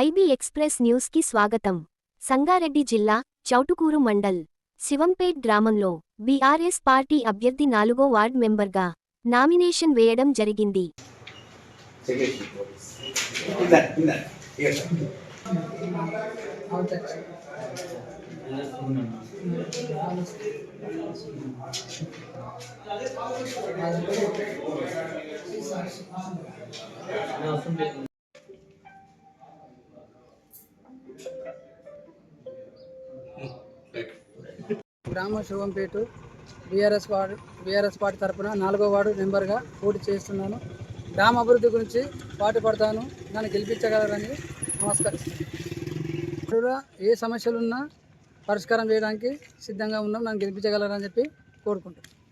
IB express న్యూస్కి స్వాగతం. సంగారెడ్డి జిల్లా చౌటుకూరు మండల్ శివంపేట్ గ్రామంలో బీఆర్ఎస్ పార్టీ అభ్యర్థి నాలుగో వార్డ్ మెంబర్గా నామినేషన్ వేయడం జరిగింది. గ్రామ Shivampet BRS ward BRS party తరఫున నాలుగో వార్డు మెంబర్గా పోటీ చేస్తున్నాను. గ్రామ అభివృద్ధి గురించి పాటు పడతాను. నన్ను గెలిపించగలరని నమస్కరిస్తున్నాను. ఏ సమస్యలున్నా పరిష్కారం చేయడానికి సిద్ధంగా ఉన్నాం. నన్ను గెలిపించగలరని చెప్పి కోరుకుంటున్నాను.